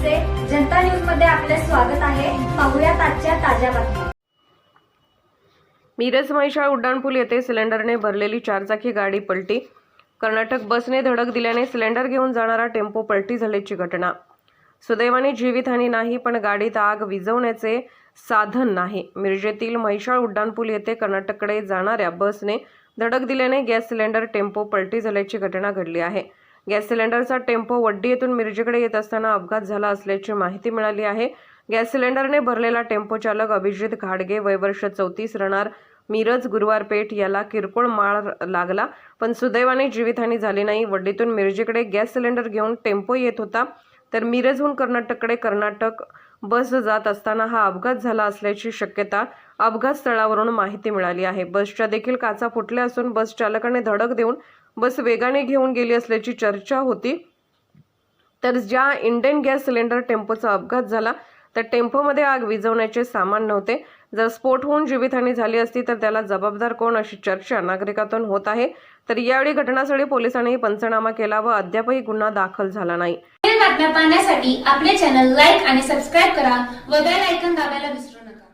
जनता न्यूजमध्ये आपले स्वागत आहे. पाहुयात आजच्या ताज्या बातम्या. मिरज म्हैसाळ उड्डाणपूल येथे सिलेंडरने भरलेली चारचाकी गाडी पलटी. कर्नाटक बसने धडक दिल्याने सिलेंडर घेऊन जाणारा टेम्पो पलटी झाल्याची घटना. सुदैवाने जीवितहानी नाही पण गाडीत आग विझवण्याचे साधन नाही. मिरजेतील म्हैसाळ उड्डाणपूल येथे कर्नाटककडे जाणाऱ्या बसने धडक दिल्याने गॅस सिलेंडर टेम्पो पलटी झाल्याची घटना घडली आहे. गॅस सिलेंडरचा टेम्पो वड्डी येथून मिरजेकडे येत असताना अपघात झाला असल्याची माहिती मिळाली आहे. गॅस सिलेंडरने भरलेला टेम्पो चालक अभिजित घाडगे वयवर्ष चौतीस रणार मिरज गुरुवार पेठ याला किरकोळ माळ लागला पण सुदैवाने जीवितहानी झाली नाही. वड्डीतून मिरजेकडे गॅस सिलेंडर घेऊन टेम्पो येत होता तर मिरजहून कर्नाटककडे कर्नाटक बस जात असताना हा अपघात झाला असल्याची शक्यता अपघात स्थळावरून माहिती मिळाली आहे. बसच्या देखील काचा फुटल्या असून बस चालकाने धडक देऊन बस वेगाने घेऊन गेली असल्याची चर्चा होती. तर ज्या इंडेन गॅस सिलेंडर टेम्पोचा अपघात झाला तर टेम्पोमध्ये आग विझवण्याचे सामान नव्हते. जर स्फोट होऊन जीवितहानी झाली असती तर त्याला जबाबदार कोण अशी चर्चा नागरिकातून होत आहे? तर यावेळी घटनास्थळी पोलिसांनी पंचनामा केला व अद्यापही गुन्हा दाखल झाला नाही. बातम्या पाहण्यासाठी आपले चॅनल लाईक आणि सबस्क्राईब करा व बेल ऐकन दाबायला विसरू नका.